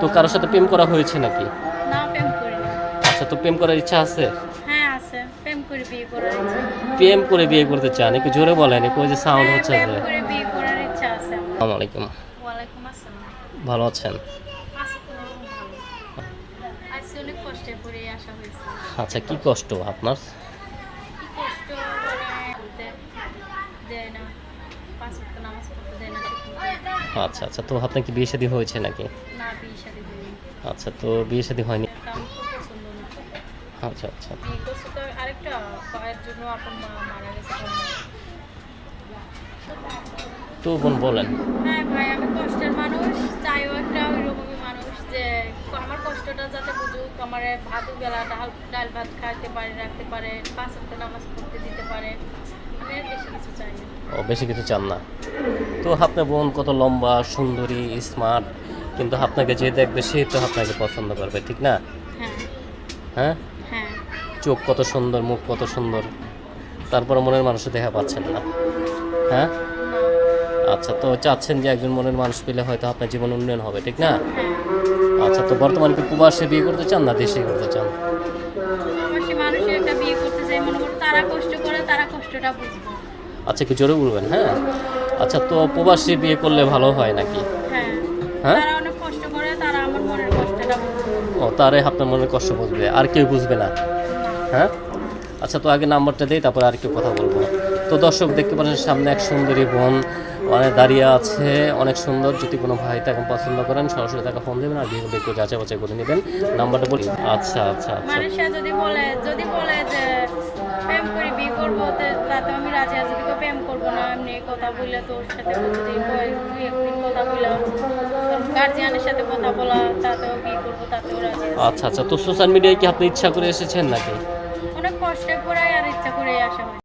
তো কারোর সাথে প্রেম করা হয়েছে নাকি? না প্রেম করি আচ্ছা তো প্রেম করার ইচ্ছা আছে? হ্যাঁ আছে। প্রেম করে বিয়ে করার ইচ্ছা প্রেম করে বিয়ে করতে চান? একটু জোরে বলেন একটু ওই যে সাউন্ড হ্যাঁ, হচ্ছে প্রেম করে বিয়ে করার ইচ্ছা আছে আসসালামু আলাইকুম। ওয়ালাইকুম আসসালাম। ভালো আছেন? আচ্ছা কি কষ্ট আপনার? কি কষ্ট? মানে দেয় না। আচ্ছা আচ্ছা তো আপনার কি বিয়ে শাদী হয়েছে নাকি? আচ্ছা তো বিয়ে শাদী হয়নি? আচ্ছা আচ্ছা। তো বোন বলেন। হ্যাঁ ভাই আমি কষ্টের মানুষ চাইও একটা ওইরকমই মানুষ যে আমার কষ্টটা যাতে বুঝুক আমার ভাত বেলা ডাল ডাল ভাত খাইতে পারে রাখতে পারে পাঁচ নামাজ পড়তে দিতে পারে আমি আর বেশি কিছু চাই না ও বেশি কিছু চান না। তো আপনার বোন কত লম্বা সুন্দরী স্মার্ট কিন্তু আপনাকে যে দেখবে সে তো আপনাকে পছন্দ করবে ঠিক না? হ্যাঁ। হ্যাঁ? হ্যাঁ। চোখ কত সুন্দর মুখ কত সুন্দর তারপরে মনের মানুষ দেখা পাচ্ছেন না। হ্যাঁ? আচ্ছা তো চাচ্ছেন যে একজন মনের মানুষ পেলে হয়তো আপনার জীবন উন্নয়ন হবে ঠিক না? হ্যাঁ। আচ্ছা তো বর্তমানে কি প্রবাসে বিয়ে করতে চান না দেশে করতে চান? মানুষের একটা বিয়ে করতে চাই মনে করো তারা কষ্ট করে তারা কষ্টটা বুঝব। আচ্ছা কি জোরে বলবেন হ্যাঁ? আচ্ছা তো প্রবাসী বিয়ে করলে ভালো হয় নাকি? হ্যাঁ। হ্যাঁ? ও তারে আপনার মনের কষ্ট বুঝবে আর কেউ বুঝবে না। হ্যাঁ? আচ্ছা তো আগে নাম্বারটা দিই তারপর আর কেউ কথা বলব তো দর্শক দেখতে পাচ্ছেন সামনে এক সুন্দরী বোন অনেক দাঁড়িয়ে আছে অনেক সুন্দর। যদি কোনো ভাই তাকে পছন্দ করেন সরাসরি তাকে ফোন দেবেন আর বিয়ে একটু যাচাই বাছাই করে নেবেন। নাম্বারটা বলি আচ্ছা আচ্ছা আচ্ছা। যদি বলে যদি বলে যে প্রেম করে বিয়ে করব তাতে আমি রাজি আছি। তোকে প্রেম করব না এমনি কথা বললে তোর সাথে প্রতিদিন দুই একদিন কথা বললাম। গার্জিয়ানের সাথে কথা বলা তাতেও বিয়ে করব তাতেও রাজি আচ্ছা আচ্ছা তো সোশ্যাল মিডিয়ায় কি আপনি ইচ্ছা করে এসেছেন নাকি? অনেক কষ্টে পড়ে